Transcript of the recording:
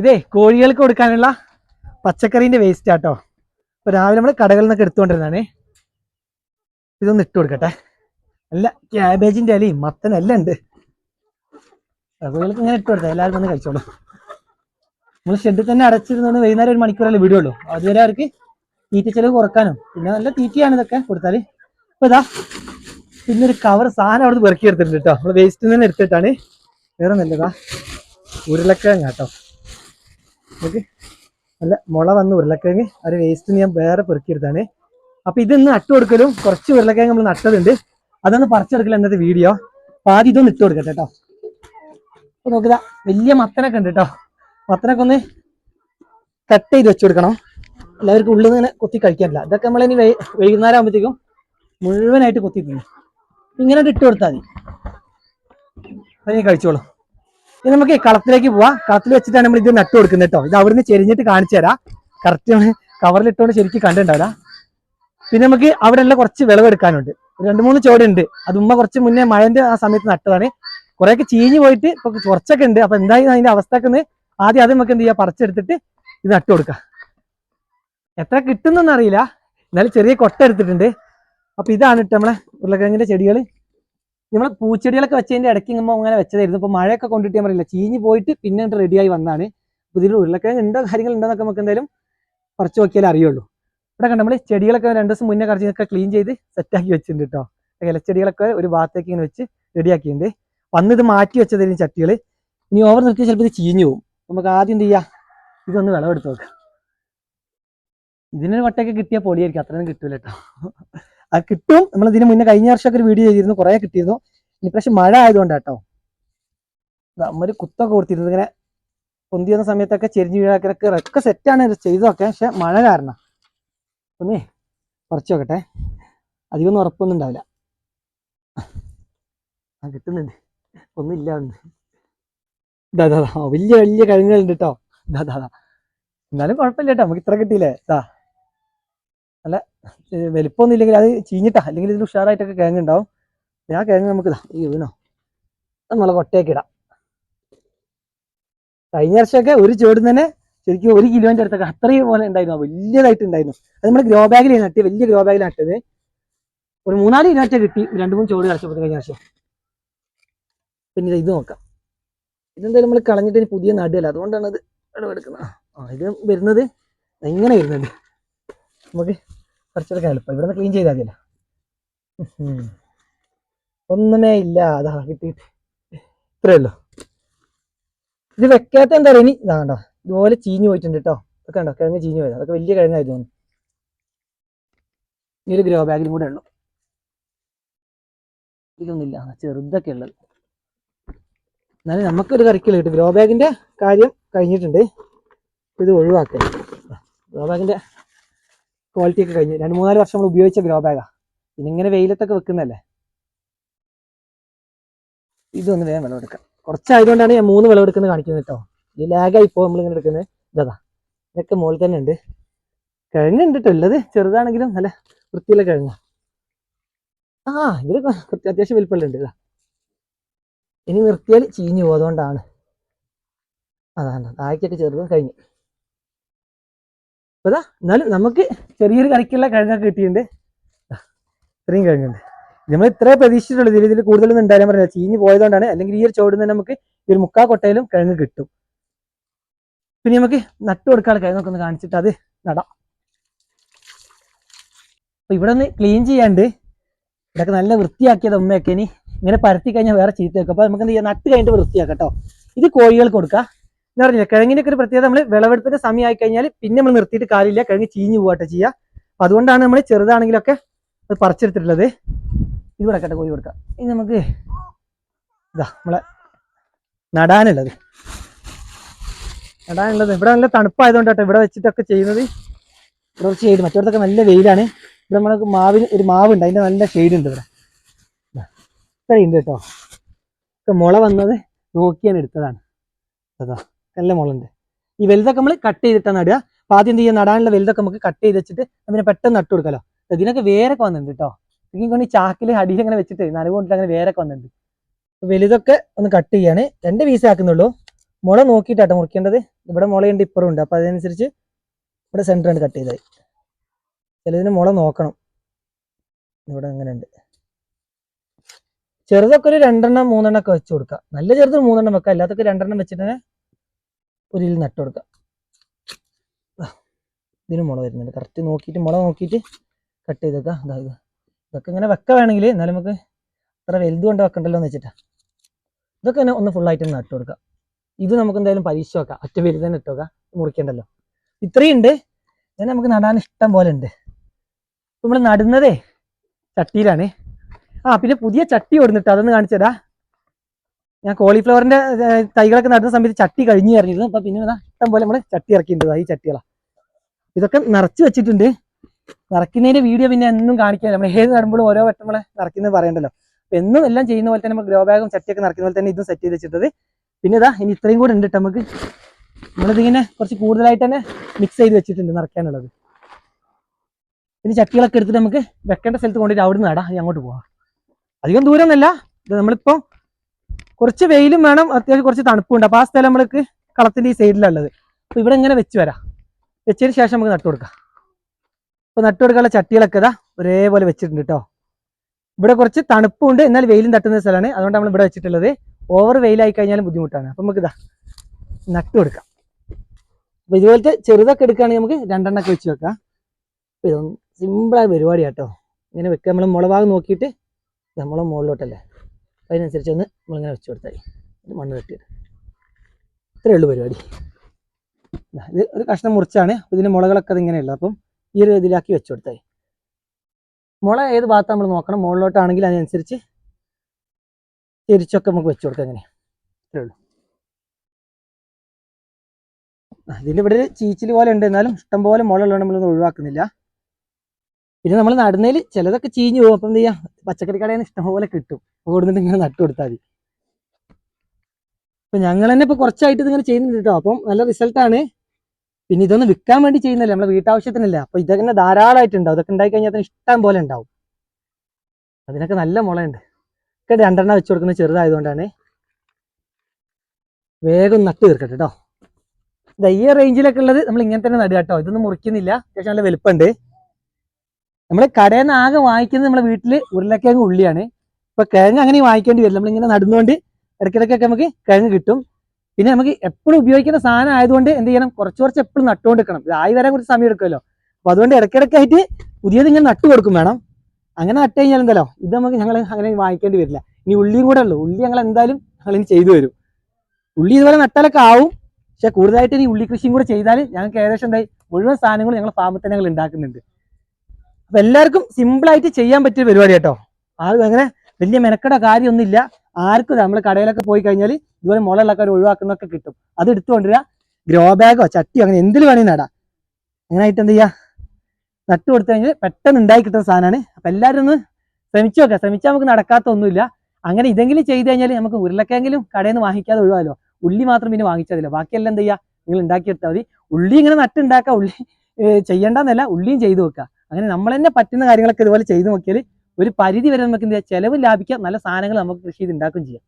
ഇതേ കോഴികൾക്ക് കൊടുക്കാനുള്ള പച്ചക്കറീന്റെ വേസ്റ്റ് ആട്ടോ. ഇപ്പൊ രാവിലെ നമ്മൾ കടകളിൽ നിന്നൊക്കെ എടുത്തുകൊണ്ടിരുന്നാണേ ഇതൊന്ന് ഇട്ട് കൊടുക്കട്ടെ. അല്ല ക്യാബേജിന്റെ അലയും മത്തൻ അല്ല ഉണ്ട്. കോഴികൾക്ക് ഇങ്ങനെ ഇട്ട് കൊടുത്തേ എല്ലാവരും ഒന്ന് കഴിച്ചോളൂ. നമ്മൾ ഷെഡിൽ തന്നെ അടച്ചിരുന്നോണ്ട് വൈകുന്നേരം ഒരു മണിക്കൂറല്ലേ വിടുള്ളൂ. അതുവരെ അവർക്ക് തീറ്റ ചെലവ് കുറക്കാനും. പിന്നെ നല്ല തീറ്റയാണ് ഇതൊക്കെ കൊടുത്താൽ. ഇപ്പൊ ഇതാ പിന്നെ ഒരു കവർ സാധനം അവിടെ പെറുക്കി എടുത്തിട്ടുണ്ട് കേട്ടോ. നമ്മൾ വേസ്റ്റിൽ തന്നെ എടുത്തിട്ടാണ്. വേറെ നല്ലതാ ഉരുളക്കിഴങ്ങ് കേട്ടോ നമുക്ക് നല്ല മുള വന്ന് ഉരുളക്കിഴങ്ങ്. ഒരു വേസ്റ്റ് ഞാൻ വേറെ പെറുക്കിയെടുത്താണ്. അപ്പൊ ഇതൊന്ന് നട്ടു കൊടുക്കലും കുറച്ച് ഉരുളക്കിഴങ്ങ് നമ്മൾ നട്ടതുണ്ട്. അതൊന്ന് പറിച്ചെടുക്കലും എന്നത്തെ വീഡിയോ അപ്പൊ ആദ്യം ഇതൊന്ന് ഇട്ട് കൊടുക്കട്ടെ കേട്ടോ നോക്കുക വലിയ മത്തനൊക്കെ ഉണ്ട് കേട്ടോ മത്തനൊക്കെ ഒന്ന് കട്ട് ചെയ്ത് വെച്ച് കൊടുക്കണം. എല്ലാവർക്കും ഉള്ളിൽ നിന്ന് കൊത്തി കഴിക്കാനില്ല ഇതൊക്കെ നമ്മളിനി വൈ- വൈകുന്നേരം ആകുമ്പോഴത്തേക്കും മുഴുവനായിട്ട് കൊത്തി തിന്നു ഇങ്ങനെ ഇട്ട് കൊടുത്താൽ മതി. അതിനെ കഴിച്ചോളൂ. ഇനി നമുക്ക് കളത്തിലേക്ക് പോവാ. കളത്തിൽ വെച്ചിട്ടാണ് നമ്മൾ ഇത് നട്ടു കൊടുക്കുന്നത് കേട്ടോ ഇത് അവിടുന്ന് ചെരിഞ്ഞിട്ട് കാണിച്ചു തരാം. കറക്റ്റ് കവറിൽ ഇട്ടുകൊണ്ട് ശരിക്കും കണ്ടിട്ടുണ്ടാവില്ല. പിന്നെ നമുക്ക് അവിടെ ഉള്ള കുറച്ച് വിളവെടുക്കാനുണ്ട് രണ്ട് മൂന്ന് ചോടുണ്ട് അത് ഉമ്മ കുറച്ച് മുന്നേ മഴന്റെ ആ സമയത്ത് നട്ടതാണ്. കുറെയൊക്കെ ചീഞ്ഞു പോയിട്ട് ഇപ്പൊ കുറച്ചൊക്കെ ഉണ്ട്. അപ്പൊ എന്തായാലും അതിന്റെ അവസ്ഥക്ക് ഒന്ന് ആദ്യം അത് നമുക്ക് എന്ത് ചെയ്യാം? പറിച്ചെടുത്തിട്ട് ഇത് നട്ടു കൊടുക്കാം. എത്ര കിട്ടുന്നൊന്നും അറിയില്ല. എന്നാലും ചെറിയ കൊട്ട എടുത്തിട്ടുണ്ട്. അപ്പൊ ഇതാണ് ഇട്ട് നമ്മളെ ഉരുളക്കിഴങ്ങിന്റെ ചെടികൾ നമ്മളെ പൂച്ചെടികളൊക്കെ വെച്ചതിന്റെ ഇടയ്ക്ക് ഇങ്ങുമ്പോൾ അങ്ങനെ വെച്ചതായിരുന്നു. ഇപ്പൊ മഴയൊക്കെ കൊണ്ടിട്ട് ഞാൻ പറയില്ല. ചീഞ്ഞ് പോയിട്ട് പിന്നെ റെഡിയായി വന്നാണ്. അപ്പൊ ഇതിൽ ഉരുളക്കിഴങ്ങ് ഉണ്ടോ കാര്യങ്ങൾ ഉണ്ടോ എന്നൊക്കെ നമുക്ക് എന്തായാലും പറിച്ചു നോക്കിയാലേ അറിയുള്ളൂ. ഇവിടെ കണ്ട നമ്മൾ ചെടികളൊക്കെ രണ്ട് ദിവസം മുന്നേ കറച്ചൊക്കെ ക്ലീൻ ചെയ്ത് സെറ്റാക്കി വെച്ചിട്ടുണ്ട് കേട്ടോ ഇലച്ചെടികളൊക്കെ ഒരു ഭാഗത്തേക്ക് ഇങ്ങനെ വെച്ച് റെഡിയാക്കിയിട്ടുണ്ട് വന്ന് ഇത് മാറ്റി വെച്ചതായിരുന്നു ചട്ടികൾ ഇനി ഓവർ നിർത്തിയാൽ ചിലപ്പോൾ ഇത് ചീഞ്ഞു പോകും നമുക്ക് ആദ്യം എന്ത് ചെയ്യാം? ഇതൊന്ന് വിളവെടുത്ത് നോക്കാം. ഇതിനൊരു വട്ടയൊക്കെ കിട്ടിയ പൊടിയായിരിക്കും അത്രയൊന്നും കിട്ടൂല കേട്ടോ അത് കിട്ടും. നമ്മൾ ഇതിന് മുന്നേ കഴിഞ്ഞ വർഷമൊക്കെ ഒരു വീഡിയോ ചെയ്തിരുന്നു. കുറേ കിട്ടിയിരുന്നു. ഇനി പക്ഷെ മഴ ആയതുകൊണ്ട് കേട്ടോ. നമ്മൾ കുത്തൊക്കെ കൊടുത്തിരുന്നു. ഇങ്ങനെ പൊന്തി വന്ന സമയത്തൊക്കെ ചെരിഞ്ഞ് വീഴാക്കലൊക്കെ ഒക്കെ സെറ്റാണ് ചെയ്തതൊക്കെ പക്ഷെ മഴ കാരണം. ഒന്നേ കുറച്ച് നോക്കട്ടെ. അധികമൊന്നും ഉറപ്പൊന്നും ഉണ്ടാവില്ല. ആ കിട്ടുന്നുണ്ട്. ഒന്നുമില്ല ഒന്ന് ഇതാ. വലിയ വലിയ കിഴങ്ങുകളുണ്ട് കേട്ടോ. ഇതാ ദാ. എന്നാലും കുഴപ്പമില്ല കേട്ടോ. നമുക്ക് ഇത്ര കിട്ടിയില്ലേ? ഇതാ നല്ല വലിപ്പമൊന്നും ഇല്ലെങ്കിൽ അത് ചീഞ്ഞിട്ടാ. അല്ലെങ്കിൽ ഇതിൽ ഉഷാറായിട്ടൊക്കെ കിഴങ്ങ് ഉണ്ടാവും. ആ കിഴങ്ങ് നമുക്ക് ഈ വീണോ നമ്മളെ കൊട്ടയൊക്കെ ഇടാം. കഴിഞ്ഞ വർഷമൊക്കെ ഒരു ചോടും തന്നെ ശരിക്കും ഒരു കിലോന്റെ അടുത്തൊക്കെ അത്രയും പോലെ ഉണ്ടായിരുന്നു. വലിയതായിട്ട് ഉണ്ടായിരുന്നു. അത് നമ്മൾ ഗ്രോ ബാഗിൽ നട്ടി വലിയ ഗ്രോ ബാഗിൽ നട്ടത് ഒരു മൂന്നാൽ കിലോറ്റ കിട്ടി. രണ്ട് മൂന്ന് ചോട് കളിച്ചപ്പോൾ കഴിഞ്ഞ വർഷം. പിന്നെ ഇത് നോക്കാം. ഇതെന്തായാലും നമ്മൾ കളഞ്ഞിട്ട് പുതിയ നടുകയല്ല. അതുകൊണ്ടാണ് ഇത് എടുക്കുന്നത് ആ ഇത് വരുന്നത് എങ്ങനെ വരുന്നുണ്ട് നമുക്ക് കുറച്ചൊക്കെ എളുപ്പം. ഇവിടെ നിന്ന് ക്ലീൻ ചെയ്താൽ മതി ഒന്നുമേ ഇല്ല. അതാ കിട്ടിയിട്ട്. ഇത്രയല്ലോ ഇത് വെക്കാത്ത എന്താ പറയുക? ഇനി ഇതാണ്ടോ ഇതുപോലെ ചീഞ്ഞു പോയിട്ടുണ്ട് കേട്ടോ. ഇതൊക്കെ ഉണ്ടോ കിഴങ്ങ് ചീഞ്ഞു പോയത്. അതൊക്കെ വലിയ കിഴങ്ങായിരുന്നു തോന്നുന്നു. ഇനി ഒരു ഗ്രോ ബാഗിലും കൂടെ ഉള്ളു. ഇതൊന്നുമില്ല ചെറുതൊക്കെ ഉള്ളത്. എന്നാലും നമുക്കൊരു കറിക്കില്ല കിട്ടും. ഗ്രോ ബാഗിന്റെ കാര്യം കഴിഞ്ഞിട്ടുണ്ട്. ഇത് ഒഴിവാക്കുക ഗ്രോ ബാഗിന്റെ ക്വാളിറ്റി ഒക്കെ കഴിഞ്ഞു. രണ്ട് മൂന്നാൽ വർഷം നമ്മൾ ഉപയോഗിച്ച ഗ്രോ ബാഗാ പിന്നെ ഇങ്ങനെ വെയിലത്തൊക്കെ വെക്കുന്നതല്ലേ? ഇതൊന്ന് വേഗം വിളവെടുക്കാം കുറച്ചായതുകൊണ്ടാണ് ഞാൻ മൂന്ന് വിളവെടുക്കുന്നത് കാണിക്കുന്നത് കേട്ടോ. ഈ ലാഗായി ഇപ്പോൾ നമ്മളിങ്ങനെ എടുക്കുന്നത്. ഇതാ ഇതൊക്കെ മുകളിൽ തന്നെ ഉണ്ട്. കിഴങ്ങുണ്ട് കേട്ടോ ഉള്ളത്. ചെറുതാണെങ്കിലും നല്ല വൃത്തിയുള്ള കിഴങ്ങ് ആ ഇതിൽ അത്യാവശ്യം വലിപ്പമുണ്ട് ഇതാ. ഇനി നിർത്തിയാൽ ചീഞ്ഞു പോയതുകൊണ്ടാണ് അതാണ്. താഴേക്കൊക്കെ ചെറുതും കഴിഞ്ഞു. ഇതാ എന്നാലും നമുക്ക് ചെറിയൊരു കറിക്കുള്ള കിഴങ്ങൊക്കെ കിട്ടിയിട്ടുണ്ട്. ഇത്രയും കിഴങ്ങുണ്ട്. നമ്മൾ ഇത്രേ പ്രതീക്ഷിച്ചിട്ടുള്ളൂ ഇതിൽ ഇതിൽ കൂടുതലൊന്നും ഉണ്ടായാലും പറഞ്ഞില്ല ചീഞ്ഞ് പോയതുകൊണ്ടാണ് അല്ലെങ്കിൽ ഈ ഒരു ചോടിൽ നിന്ന് നമുക്ക് ഈ ഒരു മുക്കാ കൊട്ടയിലും കിഴങ്ങ് കിട്ടും. പിന്നെ നമുക്ക് നട്ടു കൊടുക്കാനുള്ള കിഴങ്ങൊക്കെ ഒന്ന് കാണിച്ചിട്ട് അത് നടാം. അപ്പൊ ഇവിടെ ഒന്ന് ക്ലീൻ ചെയ്യാണ്ട് ഇതൊക്കെ നല്ല വൃത്തിയാക്കിയത് ഉമ്മയൊക്കെ ഇനി ഇങ്ങനെ പരത്തി കഴിഞ്ഞാൽ വേറെ ചീത്ത വെക്കും. അപ്പൊ നമുക്ക് എന്ത് ചെയ്യാം? നട്ട് കഴിഞ്ഞിട്ട് വൃത്തിയാക്കാം കേട്ടോ. ഇത് കോഴികൾക്ക് കൊടുക്കുക എന്ന് പറഞ്ഞില്ല കിഴങ്ങിനൊക്കെ ഒരു പ്രത്യേകത നമ്മൾ വിളവെടുപ്പിന്റെ സമയമായി കഴിഞ്ഞാൽ പിന്നെ നമ്മൾ നിർത്തിയിട്ട് കാര്യമില്ല. കിഴങ്ങ് ചീഞ്ഞു പോകട്ടെ ചെയ്യുക അപ്പൊ അതുകൊണ്ടാണ് നമ്മൾ ചെറുതാണെങ്കിലൊക്കെ അത് പറിച്ചെടുത്തിട്ടുള്ളത്. ഇത് കൊടുക്കട്ടെ കോഴി കൊടുക്കാം. ഇനി നമുക്ക് ഇതാ നമ്മളെ നടാനുള്ളത്. നടാനുള്ളത്. ഇവിടെ നല്ല തണുപ്പായതുകൊണ്ട് കേട്ടോ ഇവിടെ വെച്ചിട്ടൊക്കെ ചെയ്യുന്നത്. ഇവിടെ കുറച്ച് ഷെയ്ഡ് മറ്റോടത്തൊക്കെ നല്ല വെയിലാണ്. ഇവിടെ നമ്മൾക്ക് മാവിന് ഒരു മാവ് ഉണ്ട് അതിന്റെ നല്ല ഷെയ്ഡ് ഉണ്ട് ഇവിടെ. ഇത്രയുണ്ട് കേട്ടോ. ഒക്കെ മുള വന്നത് നോക്കിയാണ് എടുത്തതാണ്. അതാ നല്ല മുളുണ്ട് ഈ വലുതൊക്കെ നമ്മൾ കട്ട് ചെയ്തിട്ടാണ് നടുക. അപ്പൊ ആദ്യം എന്ത് ചെയ്യുക? നടാനുള്ള വലുതൊക്കെ നമുക്ക് കട്ട് ചെയ്ത് വെച്ചിട്ട് അതിനെ പെട്ടെന്ന് നട്ടു കൊടുക്കാലോ. ഇതിനൊക്കെ വേരൊക്കെ വന്നിട്ടുണ്ട് കേട്ടോ ഇതിങ്ങനെ കൊണ്ട് ചാക്കിൽ അടിയിൽ അങ്ങനെ വെച്ചിട്ട് നനവ് കൊണ്ടിട്ട് അങ്ങനെ വേരൊക്കെ വന്നിട്ടുണ്ട്. വലുതൊക്കെ ഒന്ന് കട്ട് ചെയ്യാണ്. രണ്ട് പീസ് ആക്കുന്നുള്ളൂ. മുള നോക്കിയിട്ടാട്ടോ മുറിക്കേണ്ടത്. ഇവിടെ മുളയുണ്ട് ഇപ്പുറം ഉണ്ട്. അപ്പോൾ അതിനനുസരിച്ച് ഇവിടെ സെന്റർ ആണ് കട്ട് ചെയ്തായി ചിലതിന് മുള നോക്കണം. ഇവിടെ അങ്ങനെ ഉണ്ട്. ചെറുതൊക്കെ ഒരു രണ്ടെണ്ണം മൂന്നെണ്ണം ഒക്കെ വെച്ച് കൊടുക്കാം. നല്ല ചെറുത് മൂന്നെണ്ണം വെക്കാം. അല്ലാത്തൊക്കെ രണ്ടെണ്ണം വെച്ചിട്ട് തന്നെ ഒരു നട്ടു നട്ട് കൊടുക്കാം ഇതിന് മുള വരുന്നുണ്ട്. കറക്റ്റ് നോക്കിയിട്ട് മുള നോക്കിയിട്ട് കട്ട് ചെയ്തേക്കുക ഇത്. ഇതൊക്കെ ഇങ്ങനെ വെക്ക വേണമെങ്കിൽ എന്നാലും നമുക്ക് അത്ര വലുത് കൊണ്ട് വെക്കണ്ടല്ലോ എന്ന് വെച്ചിട്ടാണ് ഇതൊക്കെ തന്നെ ഒന്ന് ഫുള്ളായിട്ട് നട്ട് കൊടുക്കാം. ഇത് നമുക്ക് എന്തായാലും പരീക്ഷ വെക്കാം ഒറ്റ പേര് തന്നെ ഇട്ട് വെക്കാം മുറിക്കണ്ടല്ലോ. ഇത്രയും ഉണ്ട്. ഇങ്ങനെ നമുക്ക് നടാൻ ഇഷ്ടം പോലെ ഉണ്ട്. നമ്മൾ നടുന്നതേ ചട്ടിയിലാണ്. ആ പിന്നെ പുതിയ ചട്ടി കൊടുത്തിട്ട് അതൊന്ന് കാണിച്ചതാ ഞാൻ കോളിഫ്ലവറിന്റെ തൈകളൊക്കെ നടുന്ന സമയത്ത് ചട്ടി കഴിഞ്ഞു ഇറങ്ങിയിരുന്നു അപ്പൊ പിന്നെ ഇഷ്ടം പോലെ നമ്മൾ ചട്ടി ഇറക്കിയിട്ടുണ്ട്. ഈ ചട്ടികളാ. ഇതൊക്കെ നിറച്ച് വെച്ചിട്ടുണ്ട്. നിറയ്ക്കുന്നതിന്റെ വീഡിയോ പിന്നെ എന്നും കാണിക്കാൻ നമ്മൾ ഏത് നടുമ്പോഴും ഓരോ വട്ടം നമ്മളെ നിറയ്ക്കുന്നത് പറയണ്ടല്ലോ. അപ്പൊ എന്നും എല്ലാം ചെയ്യുന്ന പോലെ തന്നെ നമ്മൾ ഗ്രോ ബാഗും ചട്ടിയൊക്കെ നിറയ്ക്കുന്ന പോലെ തന്നെ ഇതും സെറ്റ് ചെയ്ത് വെച്ചിട്ടത്. പിന്നെ ഇതാ ഇനി ഇത്രയും കൂടെ ഉണ്ട് നമുക്ക്. നമ്മളിതിങ്ങനെ കുറച്ച് കൂടുതലായിട്ട് തന്നെ മിക്സ് ചെയ്ത് വെച്ചിട്ടുണ്ട് നിറയ്ക്കാനുള്ളത്. പിന്നെ ചട്ടികളൊക്കെ എടുത്തിട്ട് നമുക്ക് വെക്കേണ്ട സ്ഥലത്ത് കൊണ്ടിട്ട് അവിടെ നിന്ന് നടാം അങ്ങോട്ട് പോവാം. അധികം ദൂരമൊന്നുമല്ല. ഇത് നമ്മളിപ്പോ കുറച്ച് വെയിലും വേണം അത്യാവശ്യം കുറച്ച് തണുപ്പുണ്ട് അപ്പൊ ആ സ്ഥലം നമ്മൾക്ക് കളത്തിന്റെ ഈ സൈഡിലുള്ളത് അപ്പൊ ഇവിടെ ഇങ്ങനെ വെച്ച് വരാം. വെച്ചതിന് ശേഷം നമുക്ക് നട്ടു കൊടുക്കാം. അപ്പൊ നട്ടു കൊടുക്കാനുള്ള ചട്ടികളൊക്കെ ഇതാ ഒരേപോലെ വെച്ചിട്ടുണ്ട് കേട്ടോ ഇവിടെ കുറച്ച് തണുപ്പുണ്ട് എന്നാൽ വെയിലും തട്ടുന്ന സ്ഥലമാണ്. അതുകൊണ്ട് നമ്മൾ ഇവിടെ വെച്ചിട്ടുള്ളത് ഓവർ വെയിലായി കഴിഞ്ഞാലും ബുദ്ധിമുട്ടാണ്. അപ്പൊ നമുക്ക് ഇതാ നട്ടു കൊടുക്കാം. അപ്പൊ ഇതുപോലത്തെ ചെറുതൊക്കെ എടുക്കുകയാണെങ്കിൽ നമുക്ക് രണ്ടെണ്ണൊക്കെ വെച്ച് വെക്കാം. ഇതൊന്നും സിമ്പിളായ പരിപാടിയാട്ടോ ഇങ്ങനെ വെക്കുക. നമ്മൾ മുളഭാഗം നോക്കിയിട്ട് നമ്മളെ മുകളിലോട്ടല്ലേ? അതിനനുസരിച്ച് ഒന്ന് നമ്മളിങ്ങനെ വെച്ച് കൊടുത്താൽ മതി. മണ്ണ് തട്ടിയിട്ട്. ഇത്രയേ ഉള്ളൂ പരിപാടി. ഇത് ഒരു കഷ്ണം മുറിച്ചാണ്. ഇതിന്റെ മുളകളൊക്കെ അത് ഇങ്ങനെയുള്ളത് അപ്പം ഈ ഒരു ഇതിലാക്കി വെച്ച് കൊടുത്താൽ മുള ഏത് ഭാഗത്ത് നമ്മൾ നോക്കണം? മുകളിലോട്ടാണെങ്കിൽ അതിനനുസരിച്ച് തിരിച്ചൊക്കെ നമുക്ക് വെച്ച് കൊടുക്കാം അങ്ങനെ. ഇത്രയേ ഉള്ളൂ. ഇതിന്റെ ഇവിടെ ഒരു ചീച്ചിൽ പോലെ ഉണ്ട്. എന്നാലും ഇഷ്ടംപോലെ മുള ഉള്ളത് നമ്മളൊന്നും ഒഴിവാക്കുന്നില്ല. പിന്നെ നമ്മൾ നടുന്നതിൽ ചിലതൊക്കെ ചീഞ്ഞു പോകും. അപ്പം എന്ത് ചെയ്യാം പച്ചക്കറി കടയിൽ നിന്ന് ഇഷ്ടംപോലെ കിട്ടും. അപ്പോൾ കൊടുത്തിട്ട് ഇങ്ങനെ നട്ടു കൊടുത്താൽ മതി. അപ്പം ഞങ്ങൾ തന്നെ ഇപ്പോൾ കുറച്ചായിട്ട് ഇതിങ്ങനെ ചെയ്യുന്നുണ്ട് കേട്ടോ അപ്പം നല്ല റിസൾട്ടാണ് പിന്നെ ഇതൊന്ന് വിൽക്കാൻ വേണ്ടി ചെയ്യുന്നില്ല നമ്മളെ വീട്ടാവശ്യത്തിനല്ല. അപ്പം ഇതൊക്കെ ധാരാളമായിട്ടുണ്ടാവും ഇതൊക്കെ ഉണ്ടായി കഴിഞ്ഞാൽ അതിന് ഇഷ്ടം പോലെ ഉണ്ടാവും. അതിനൊക്കെ നല്ല മുളയുണ്ട് ഒക്കെ രണ്ടെണ്ണം വെച്ച് കൊടുക്കുന്നത് ചെറുതായതുകൊണ്ടാണ്. വേഗം നട്ട് തീർക്കട്ടെ കേട്ടോ ദയ്യ റേഞ്ചിലൊക്കെ ഉള്ളത് നമ്മൾ ഇങ്ങനെ തന്നെ നടുക കേട്ടോ ഇതൊന്നും മുറിക്കുന്നില്ല. അത്യാവശ്യം നല്ല വലുപ്പമുണ്ട്. നമ്മൾ കടയിൽ നിന്ന് ആകെ വാങ്ങിക്കുന്നത് നമ്മളെ വീട്ടിൽ ഉരുളക്കിഴങ്ങ് ഉള്ളിയാണ്. ഇപ്പൊ കിഴങ്ങ് അങ്ങനെ വാങ്ങിക്കേണ്ടി വരില്ല നമ്മളിങ്ങനെ നടന്നുകൊണ്ട് ഇടയ്ക്കിടയ്ക്കൊക്കെ നമുക്ക് കിഴങ്ങ് കിട്ടും. പിന്നെ നമുക്ക് എപ്പോഴും ഉപയോഗിക്കുന്ന സാധനം ആയതുകൊണ്ട് എന്ത് ചെയ്യണം? കുറച്ച് കുറച്ച് എപ്പോഴും നട്ടുകൊണ്ടിരിക്കണം. ഇത് ആയി വരാൻ കുറച്ച് സമയം എടുക്കുമല്ലോ. അപ്പൊ അതുകൊണ്ട് ഇടയ്ക്കിടയ്ക്കായിട്ട് പുതിയത് ഇങ്ങനെ നട്ടു കൊടുക്കും വേണം. അങ്ങനെ നട്ട് കഴിഞ്ഞാൽ എന്തല്ലോ? ഇത് നമുക്ക് ഞങ്ങൾ അങ്ങനെ വാങ്ങിക്കേണ്ടി വരില്ല. ഇനി ഉള്ളിയും കൂടെ ഉള്ളൂ. ഉള്ളി ഞങ്ങൾ എന്തായാലും ഞങ്ങൾ ഇനി ചെയ്തു വരും ഉള്ളി ഇതുപോലെ നട്ടാലൊക്കെ ആവും. പക്ഷെ കൂടുതലായിട്ട് ഇനി ഉള്ളി കൃഷിയും കൂടെ ചെയ്താൽ ഞങ്ങൾക്ക് ഏകദേശം എന്തായി? മുഴുവൻ സാധനങ്ങളും ഞങ്ങൾ ഫാമിൽ തന്നെ ഞങ്ങൾ ഉണ്ടാക്കുന്നുണ്ട്. അപ്പൊ എല്ലാവർക്കും സിമ്പിൾ ആയിട്ട് ചെയ്യാൻ പറ്റിയ പരിപാടി കേട്ടോ. ആരും അങ്ങനെ വലിയ മെനക്കട കാര്യമൊന്നുമില്ല. ആർക്കും നമ്മൾ കടയിലൊക്കെ പോയി കഴിഞ്ഞാൽ ഇതുപോലെ മുളകളൊക്കെ ഒഴിവാക്കുന്നൊക്കെ കിട്ടും. അത് എടുത്തുകൊണ്ടുവരിക ഗ്രോ ബാഗോ ചട്ടിയോ അങ്ങനെ എന്തിൽ വേണമെങ്കിൽ നടാം. അങ്ങനെ ആയിട്ട് എന്ത് ചെയ്യുക നട്ടു കൊടുത്തു കഴിഞ്ഞാൽ പെട്ടെന്ന് ഉണ്ടായി കിട്ടുന്ന സാധനമാണ് അപ്പൊ എല്ലാവരും ഒന്ന് ശ്രമിച്ചു നോക്കാം. ശ്രമിച്ചാൽ നമുക്ക് നടക്കാത്ത ഒന്നുമില്ല അങ്ങനെ ഇതെങ്കിലും ചെയ്ത് കഴിഞ്ഞാൽ നമുക്ക് ഉരുളക്കെങ്കിലും കടയിൽ നിന്ന് വാങ്ങിക്കാതെ ഒഴിവാലോ ഉള്ളി മാത്രം പിന്നെ വാങ്ങിച്ചതില്ല. ബാക്കിയെല്ലാം എന്ത് ചെയ്യുക നിങ്ങൾ ഉണ്ടാക്കിയെടുത്താൽ മതി. ഉള്ളി ഇങ്ങനെ നട്ടുണ്ടാക്കുക ഉള്ളി ചെയ്യണ്ടെന്നല്ല. ഉള്ളിയും ചെയ്തു വെക്കുക അങ്ങനെ നമ്മൾ തന്നെ പറ്റുന്ന കാര്യങ്ങളൊക്കെ ഇതുപോലെ ചെയ്തു നോക്കിയാൽ ഒരു പരിധി വരെ നമുക്ക് എന്ത് ചെയ്യാം? ചെലവ് ലാഭിക്കാം. നല്ല സാധനങ്ങൾ നമുക്ക് കൃഷി ചെയ്ത് ഉണ്ടാക്കുകയും ചെയ്യാം.